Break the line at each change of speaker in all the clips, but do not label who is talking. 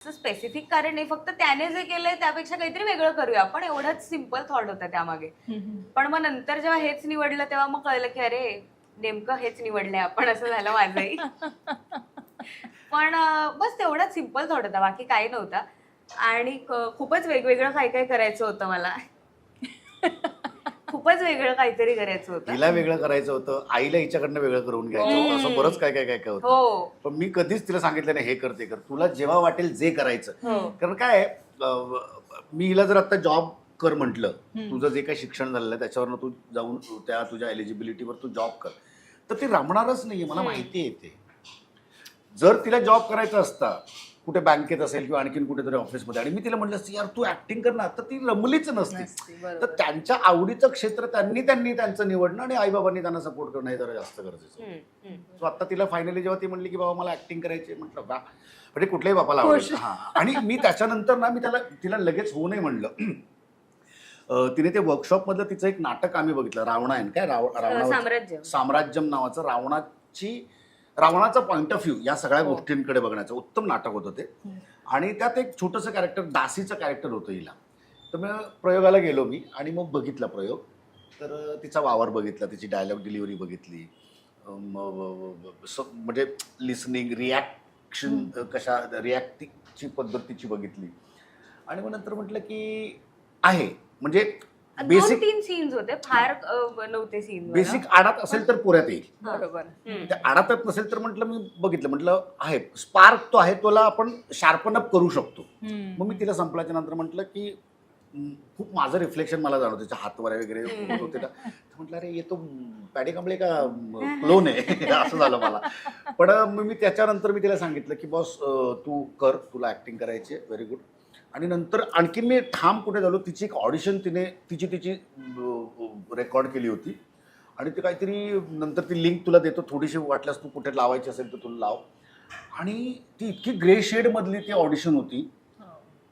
Specific कारण नाही. फक्त त्याने जे केलंय त्यापेक्षा काहीतरी वेगळं करूया. आपण एवढंच सिंपल थॉट होता त्यामागे. पण मग नंतर जेव्हा हेच निवडलं तेव्हा मग कळलं की अरे नेमकं हेच निवडलंय आपण. असं झालं माझंही. पण बस तेवढाच सिंपल थॉट होता. बाकी काही नव्हता. आणि खूपच वेगवेगळं काय काय करायचं होतं मला. खूपच वेगळं काहीतरी करायचं होतं.
तिला वेगळं करायचं होतं आईला हिच्याकडनं वेगळं करून घ्यायचं होतं. असं बरंच काय काय काय काय होतं.
हो.
पण मी कधीच तिला सांगितलं नाही हे कर ते कर. तुला जेव्हा वाटेल जे करायचं.
हो.
कारण काय अं, मी हिला जर आता जॉब कर म्हटलं तुझं जे काही शिक्षण झालेलं आहे त्याच्यावरनं तू जाऊन त्या तुझ्या एलिजिबिलिटीवर तू जॉब कर. तर ती रमणारच नाहीये मला. माहिती आहे ते. जर तिला जॉब करायचा असता कुठे बँकेत असेल किंवा आणखीन कुठेतरी ऑफिसमध्ये आणि मी तिला म्हटलं यार तू ऍक्टिंग कर ना. तर ती रमलीच नसती. तर. त्यांच्या आवडीचं क्षेत्र त्यांनी त्यांनी त्यांचं निवडणं आणि आईबाबांनी त्यांना सपोर्ट करणं हे जरा जास्त गरजेचं. सो आता तिला फायनली जेव्हा ती म्हणली की बाबा मला ऍक्टिंग करायची म्हटलं वा. म्हणजे कुठल्याही बापाला आवडेल. हा. आणि मी त्याच्यानंतर ना मी त्याला तिला लगेच होऊ नये म्हणलं. तिने ते वर्कशॉप मधलं तिचं एक नाटक आम्ही बघितलं रावणायन. काय राव रावणा साम्राज्यम नावाचं रावणाची रावणाचा पॉइंट ऑफ व्ह्यू या सगळ्या
हो.
गोष्टींकडे बघण्याचं. उत्तम नाटक होतं ते. आणि त्यात एक छोटंसं कॅरेक्टर दासीचं कॅरेक्टर होतं हिला. तर मग प्रयोगाला गेलो मी आणि मग बघितला प्रयोग. तर तिचा वावर बघितला तिची डायलॉग डिलिव्हरी बघितली. म- म्हणजे लिसनिंग रिॲक्शन कशा रिॲक्टिंगची पद्धत तिची बघितली. आणि मग नंतर म्हटलं की आहे. म्हणजे
दोन
बेसिक
तीन सीन्स होते. फार अं, नव्हते सीन
बेसिक आडात असेल तर पुऱ्यात येईल.
बरोबर.
त्या आडातच नसेल तर म्हटलं मी बघितलं. म्हटलं आहे. स्पार्क तो आहे तोला आपण शार्पन अप करू शकतो. मग मी तिला संपल्याच्या नंतर म्हटलं की "हम्म, खूप माझं रिफ्लेक्शन मला जाणवतं. तिच्या हातवारे वगैरे. होत ना. म्हटलं अरे येतो पॅडी कांबळे का क्लोन आहे? असं झालं मला. पण मग मी त्याच्यानंतर मी तिला सांगितलं की बॉस तू कर. तुला ऍक्टिंग करायची व्हेरी गुड आणि नंतर आणखीन मी ठाम कुठे झालो तिची एक ऑडिशन तिने तिची तिची रेकॉर्ड केली होती. आणि ते काहीतरी नंतर ती लिंक तुला देतो थोडीशी वाटल्यास तू कुठे लावायची असेल तर तुला लाव. आणि ती इतकी ग्रे शेडमधली ती ऑडिशन होती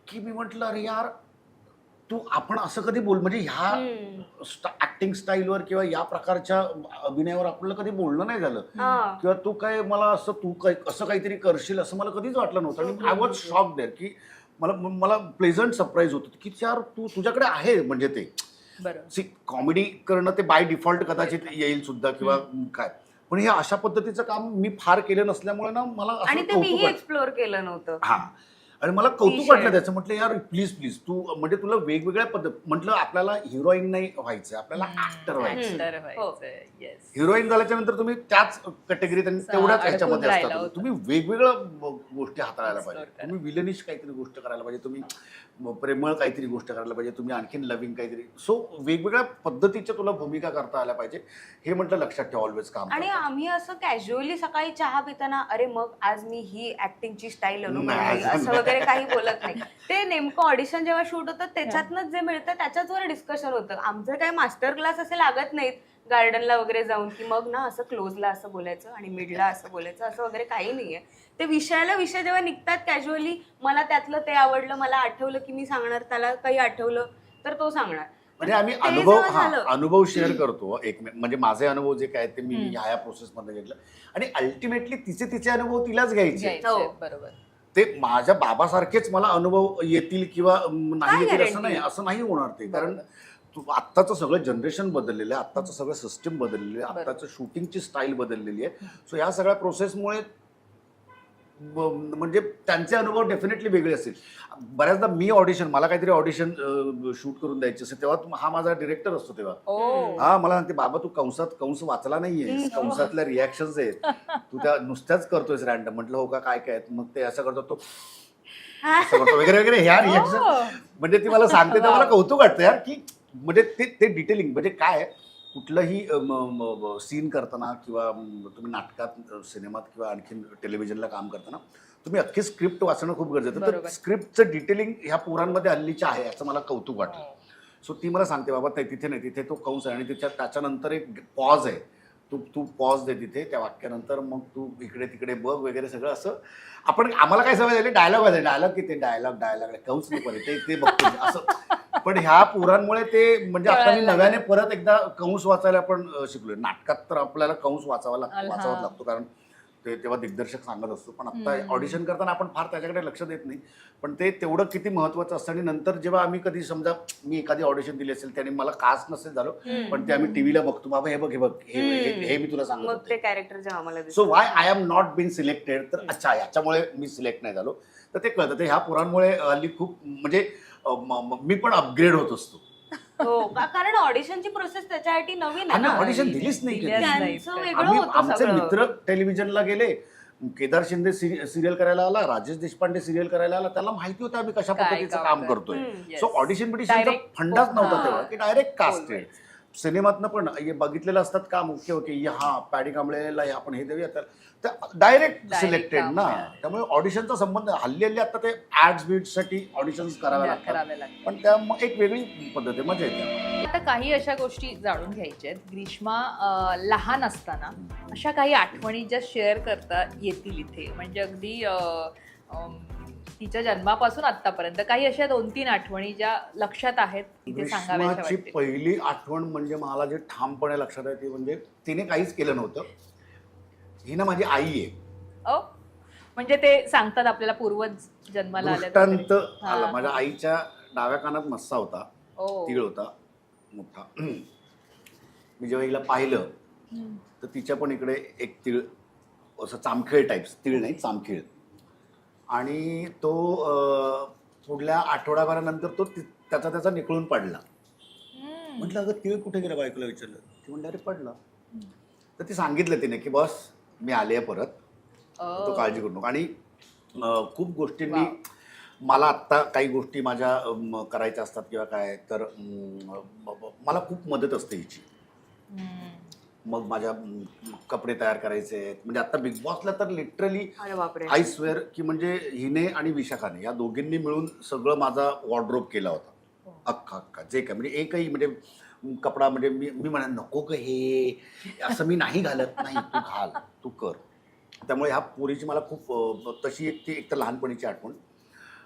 की मी म्हटलं अरे यार तू आपण असं कधी बोल म्हणजे ह्या ऍक्टिंग स्टाईलवर किंवा या प्रकारच्या अभिनयावर आपल्याला कधी बोलणं नाही झालं. किंवा तू काय मला असं तू काय असं काहीतरी करशील असं मला कधीच वाटलं नव्हतं. आणि आय वॉज शॉक देर की मला मला प्लेझंट सरप्राईज होतं की यार तू तुझ्याकडे आहे म्हणजे ते. सी कॉमेडी करणं ते बाय डिफॉल्ट कदाचित येईल सुद्धा किंवा काय. पण हे अशा पद्धतीचं काम मी फार केलं नसल्यामुळे ना मला
आणि ते मीही
वाटलं.
एक्सप्लोर केलं नव्हतं.
हा. आणि मला कौतुक. वाटलं त्याचं. म्हटलं यार प्लीज प्लीज तू म्हणजे तुला वेगवेगळ्या पद्धत म्हटलं आपल्याला हिरोईन नाही व्हायचं आपल्याला ऍक्टर व्हायचं
हो.
हिरोईन झाल्याच्यानंतर तुम्ही त्याच कॅटेगरीत आणि तेवढ्याच ह्याच्यामध्ये असतात. तुम्ही वेगवेगळ्या गोष्टी हाताळायला पाहिजे. तुम्ही विलनिश काहीतरी गोष्ट करायला पाहिजे. तुम्ही प्रेमळ काहीतरी गोष्ट करायला पाहिजे. तुम्ही आणखीन लव्हिंग काहीतरी. सो वेगवेगळ्या पद्धतीच्या तुला भूमिका करता आल्या पाहिजे. हे म्हटलं लक्षात ठेवा ऑलवेज काम
आणि. आम्ही असं कॅज्युअली सकाळी चहा पिताना अरे मग आज मी ही ऍक्टिंगची स्टाईल असं
नाही.
वगैरे काही बोलत नाही. ते नेमकं ऑडिशन जेव्हा शूट होतं त्याच्यातनंच जे मिळतं त्याच्याचवर डिस्कशन होतं. आमचं काही मास्टर क्लास असे लागत नाहीत गार्डनला वगैरे जाऊन की मग ना असं क्लोजला असं बोलायचं आणि मिडला असं बोलायचं असं वगैरे काही नाहीये. ते विषयाला विषय जेव्हा निघतात कॅज्युअली मला त्यातलं ते आवडलं मला आठवलं की मी सांगणार त्याला काही आठवलं तर तो सांगणार.
म्हणजे आम्ही
ते
अनुभव
जेव्हा
हा
झालं-
अनुभव शेअर करतो. एक म्हणजे माझे अनुभव जे काय ते मी. ह्या ह्या प्रोसेस मध्ये घेतलं. आणि अल्टिमेटली तिचे तिचे अनुभव तिलाच घ्यायचे.
घ्यायचं
हो.
बरोबर.
ते माझ्या बाबासारखेच मला अनुभव येतील किंवा नाही येतील असं? नाही असं नाही होणार ते कारण आत्ताचं सगळं जनरेशन बदललेलं आहे आत्ताचं सगळं सिस्टम बदललेलं आहे. आत्ताचं शूटिंगची स्टाईल बदललेली आहे सो या सगळ्या प्रोसेसमुळे म्हणजे त्यांचे अनुभव डेफिनेटली वेगळे असतील बऱ्याचदा मी ऑडिशन मला काहीतरी ऑडिशन शूट करून द्यायची असेल तेव्हा हा माझा डिरेक्टर असतो तेव्हा हा मला सांगते बाबा तू कंसात कंस वाचला नाहीये. कंसातल्या रिॲक्शन्स आहेत तू त्या नुसत्याच करतोयस रॅन्डम म्हटलं हो का काय काय? मग ते असं करतो तो वगैरे वगैरे ह्या रिॲक्शन. म्हणजे ती मला सांगते तर मला. कौतुक वाटतं यार की म्हणजे ते ते डिटेलिंग म्हणजे काय आहे, कुठलंही सीन करताना किंवा तुम्ही नाटकात सिनेमात किंवा आणखीन टेलिव्हिजनला काम करताना तुम्ही अख्खी स्क्रिप्ट वाचणं खूप गरजेचं तर. स्क्रिप्टचं डिटेलिंग ह्या पोरांमध्ये हल्लीच्या आहे याचं मला कौतुक वाटलं. सो ती मला सांगते बाबा नाही तिथे नाही तिथे तो कंस आहे आणि तिच्या त्याच्यानंतर एक पॉज आहे. तू तू पॉज दे तिथे त्या वाक्यानंतर मग तू इकडे तिकडे बघ वगैरे सगळं असं. आपण आम्हाला काय सवय झाली? डायलॉग आहे डायलॉग किती? डायलॉग डायलॉग कंस नको ते ते बघतो. असं. पण ह्या पोरांमुळे ते म्हणजे आता मी नव्याने परत एकदा कंस वाचायला पण अ, शिकलोय. नाटकात तर आपल्याला कंस वाचावा लागतो वाचावाच. लागतो. कारण ते तेव्हा दिग्दर्शक सांगत असतो. पण आता. ऑडिशन करताना आपण फार त्याच्याकडे लक्ष देत नाही. पण ते तेवढं किती महत्वाचं असतं आणि नंतर जेव्हा आम्ही कधी समजा मी एखादी ऑडिशन दिली असेल त्याने मला कास्ट नसेल झालं. पण ते आम्ही टीव्हीला बघतो. बाबा हे बघ हे बघ हे हे-. हे मी तुला सांगत
मग
होते.
ते कॅरेक्टर जेव्हा
so. Why I am not been selected तर अच्छा याच्यामुळे मी सिलेक्ट नाही झालो. तर ते कळतं. ते ह्या पोरांमुळे हल्ली खूप म्हणजे अ, म- म- मी पण अपग्रेड होत असतो.
हो का- कारण ऑडिशनची प्रोसेस त्याच्यासाठी नवीन आहे ना
ऑडिशन दिलीच नाही
दिल्याच
कधी.
नाही.
त्यांचं वेगळं
आम्ही
होतं
आमचे
सगळं
मित्र टेलिव्हिजनला गेले केदार शिंदे सिरियल करायला आला राजेश देशपांडे सिरियल करायला आला त्याला माहिती होतं आम्ही कशा
काय
पद्धतीचं
काम
काम
करतो.
करतोय
हम्म.
Yes.
सो ऑडिशन बिडिशनचा
Direct
फंडाच नव्हता
हा.
तेव्हा की डायरेक्ट कास्ट आहे. सिनेमातनं पण हे बघितलेलं असतात काम ओके ओके हा पॅडी कांबळेला हे आपण हे देऊया तर डायरेक्ट सिलेक्टेड ना. त्यामुळे ऑडिशनचा संबंध हल्ली हल्ली आता ते ऍड्स बीड्ससाठी ऑडिशन करावे लागतात. पण त्या एक वेगळी पद्धत आहे मजा येते.
आता काही अशा गोष्टी जाणून घ्यायच्या आहेत. ग्रीष्मा लहान असताना अशा काही आठवणी ज्या शेअर करता येतील इथे? म्हणजे अगदी तिच्या जन्मापासून आतापर्यंत काही अशा दोन तीन आठवणी ज्या लक्षात आहेत तिथे
पहिली आठवण म्हणजे मला जे ठामपणे लक्षात आहे ती म्हणजे तिने काहीच केलं नव्हतं. ही ना माझी आई आहे.
ओ म्हणजे ते सांगतात आपल्याला पूर्वज जन्माला
दृष्टांत. आला. माझ्या आईच्या डाव्या कानात मस्सा होता तिळ होता मोठा. मी जेव्हा हिला पाहिलं. तर तिच्या पण इकडे एक तिळ असं चामखेळ टाईप्स तिळ नाही चामखेळ. आणि तो पुढल्या आठवड्याभरानंतर तो ति- त्याचा त्याचा निकळून पडला
हम्म.
म्हटलं अगं तिळ कुठे गेला बायकोला विचारलं ती म्हणलं अरे पडला तर ती सांगितलं तिने की बॉस मी आले आहे परत तो. काळजी करू नको आणि अं, खूप गोष्टींनी. मला आत्ता काही गोष्टी माझ्या अं, करायच्या असतात किंवा काय तर अं, मला खूप मदत असते हिची
हम्म.
मग माझ्या कपडे तयार करायचे. आहेत म्हणजे आता बिग बॉसला तर लिटरली
अरे बापरे.
आय स्वेअर की म्हणजे हिने आणि विशाखाने या दोघींनी मिळून सगळं माझा वॉर्ड्रोब केला होता.
हो.
अख्खा अख्खा. जे काय म्हणजे एकही म्हणजे कपडा म्हणजे मी मी म्हणा नको ग हे. असं मी नाही घालत. नाही तू घाल. तू कर. त्यामुळे ह्या पोरीची मला खूप अं, तशी एक ती एक तर लहानपणीची आठवण.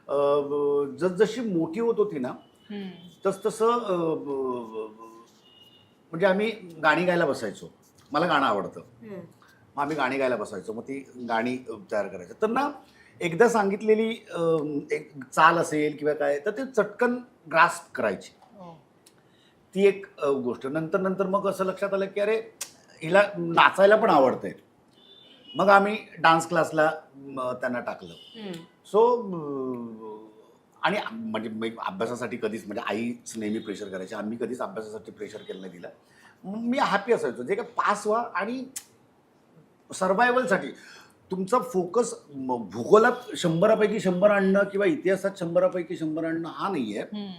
अं, जसजशी मोठी होत होती ना
हम्म.
तसतसं अं, ब- ब- म्हणजे आम्ही गाणी गायला बसायचो. मला गाणं आवडतं. मग आम्ही गाणी गायला बसायचो. मग ती गाणी तयार करायचं. तर ना एकदा सांगितलेली एक चाल असेल किंवा काय तर ते चटकन ग्रास्प करायची.
ओ.
ती एक गोष्ट. नंतर नंतर मग असं लक्षात आलं की अरे हिला नाचायला पण आवडतंय. मग आम्ही डान्स क्लासला त्यांना टाकलं. सो आणि म्हणजे मी अभ्यासासाठी कधीच म्हणजे आईच नेहमी प्रेशर करायची. आम्ही कधीच अभ्यासासाठी प्रेशर केलं नाही दिला मी हॅपी असायचो. जे काय पास व्हा आणि सर्वायवलसाठी तुमचा फोकस भूगोलात शंभरापैकी शंभर आणणं किंवा इतिहासात शंभरापैकी शंभर आणणं हा नाही आहे.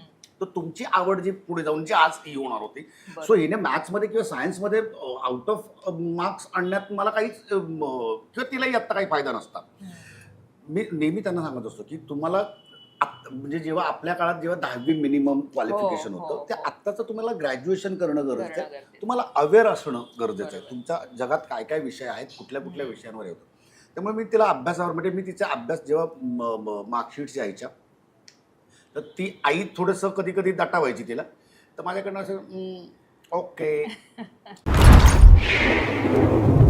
तर तुमची आवड जी पुढे जाऊन जी आज ही होणार होती. सो हिने मॅथ्समध्ये किंवा सायन्समध्ये आउट ऑफ मार्क्स आणण्यात मला काहीच किंवा तिलाही आत्ता काही फायदा नसता. मी नेहमी त्यांना सांगत असतो की तुम्हाला आत- म्हणजे जेव्हा आपल्या काळात जेव्हा दहावी मिनिमम क्वालिफिकेशन
हो,
होतं
हो,
त्या
हो.
आत्ताचं तुम्हाला ग्रॅज्युएशन करणं गरजेचं आहे
गरजेचं.
तुम्हाला अवेअर असणं गरजेचं आहे
बरोबर.
तुमच्या जगात काय काय विषय आहेत कुठल्या कुठल्या विषयांवर येतो त्यामुळे मी तिला अभ्यासावर म्हणजे मी तिचा अभ्यास जेव्हा मार्कशीट्स यायच्या तर ती आई थोडंसं कधी कधी दटावायची तिला तर माझ्याकडनं असं "हम्म, ओके